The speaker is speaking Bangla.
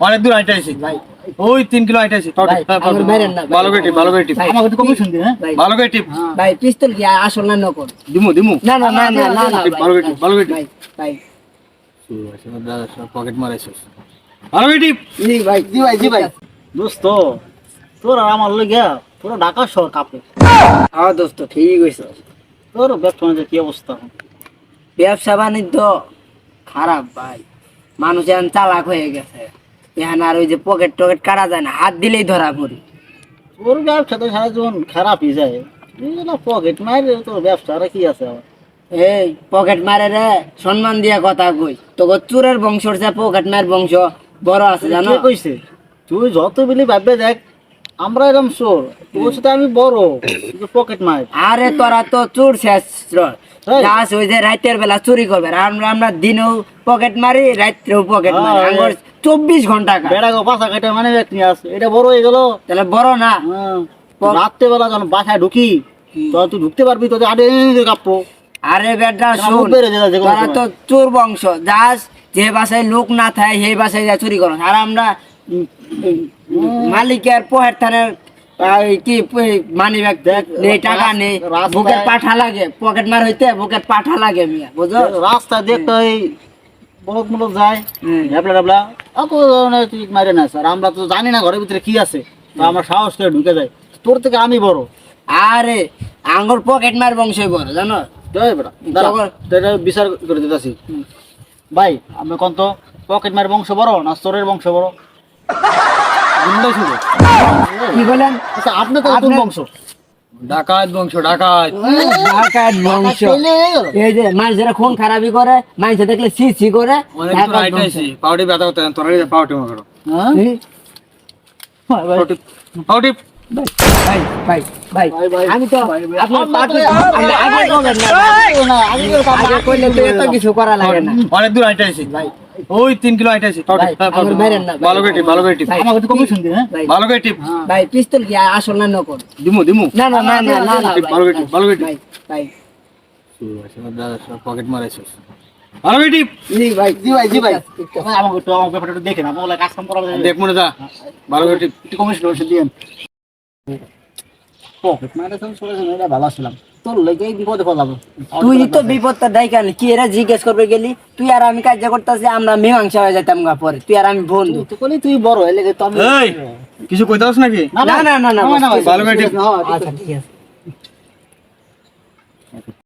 অনেক দূর আছি ওই তিন কিলো ভাই। ভালো করে টিপ ভালো করে টিপ হ্যাঁ ভালো করে টিপ ভাই পিস্তল আসল না নকল দিমু দিমু না না না ভালো করে টিপ, ভালো করে টিপ। পকেট মারাইছিস ভালো ভাই দোস্ত তোর আর আমার লইগা পুরো ঢাকা শহর কাঁপে। হ্যাঁ দোস্ত ঠিক হইছে তোর ব্যবসা বাণিজ্যের কি অবস্থা? ব্যবসা বাণিজ্য খারাপ ভাই। মানুষ এখন চালাক হয়ে গেছে। এখন আর ওই যে পকেট টকেট কাটা যায় না হাত দিলেই ধরা পড়ি। তোর ব্যবসা তো সারা জীবন খারাপই যায়। পকেট মারে তোর ব্যবসা আর কি আছে আবার? এই পকেট মারে রে সম্মান দিয়া কথা কই। তোকে চুরের বংশর চেয়ে পকেট মার বংশ। বড় আছে জানো? কইছে তুই যত বিলি ভাববে দেখ আমরা এরকম চোর। তোর সাথে আমি বড় পকেট মার আরে তোরা তো চুর শেষ। ওই যে রাতের বেলা চুরি করবে। আর আমরা আমরা দিনেও পকেট মারি রাত্রেও পকেট মারি। হ্যাঁ, আমার চব্বিশ ঘণ্টা বেড়া গো পাশা কেটে মানে ব্যাগ নিয়ে এটা বড় হয়ে গেল। তাহলে বড় না। প- রাত্রে বেলা যখন বাসায় ঢুকি তখন তুই ঢুকতে পারবি তোদের আডে কাঁপবো। আরে বেটা শুন তোরা তো চোর বংশ। যাস যে বাসায় লোক না থাকে সেই বাসায় যা চুরি করো। আর আমরা মালিকের পোহের থানের কি মানি ব্যাগ নেই টাকা নেই বুকের পাঠা লাগে পকেট মার হইতে বুকের পাঠা লাগে মিয়া বুঝো রাস্তা দেখতে ওই বহুত মূলক যায় অত ধরনের মারে না স্যার। আমরা তো জানি না ঘরের ভিতরে কি আছে তো আমরা সাহস করে ঢুকে যাই তোর থেকে আমি বড়। আরে আঙ্গুর পকেট মার বংশে বড় জানো? বিচার করে দিতেছি। ভাই আমি কোন তো পকেট মার বংশ বড় না চোরের বংশ বড়। কি বলেন আচ্ছা আপনি কোন বংশ? ডাকাত বংশ ডাকাত। বংশ। এই যে মানুষেরা খুন খারাপি করে মানুষ দেখলে সি সি করে পাউডি ব্যথা করতে তোরা পাউটি মারো? পাউটি। আমি তো। আপনার কিছু করা লাগে না। অনেক দূর হাইটে আছি ওই তিন কিলো হাইটে আছি না, ভাই। ভালো করে টিপ ভালো করে টিপ। ভাই। আমাকে তো কমিশন দিন হ্যাঁ? ভালো করে টিপ। ভাই পিস্তল কি আসল না নকল? দিমু দিমু। না না না না না না ভালো করে টিপ, ভালো করে টিপ। ভাই ভাই। পকেট মারাইছিস ভালো করে টিপ। জি ভাই জি ভাই জি ভাই। ভাই, আমাকে ব্যাপারটা একটু দেখেন আমার কাজ কাম করা দেখ মনে যা। ভালো করে টিপ। কমিশন দিয়েন পকেট ভালো ছিলাম তোর লেগেই বিপদে পড়লাম। তুই তো বিপদটা ডাইকা কেন কি এরা জিজ্ঞেস করবে গেলি? তুই আর আমি কাজ করতেছি আমরা মীমাংসা হয়ে যাইতাম গা পরে। তুই আর আমি বন্ধু। তুই কলি তুই বড় হয়ে লেগে তো কিছু কইতাস নাকি? না না না না ভালো। হ্যাঁ, আচ্ছা ঠিক আছে।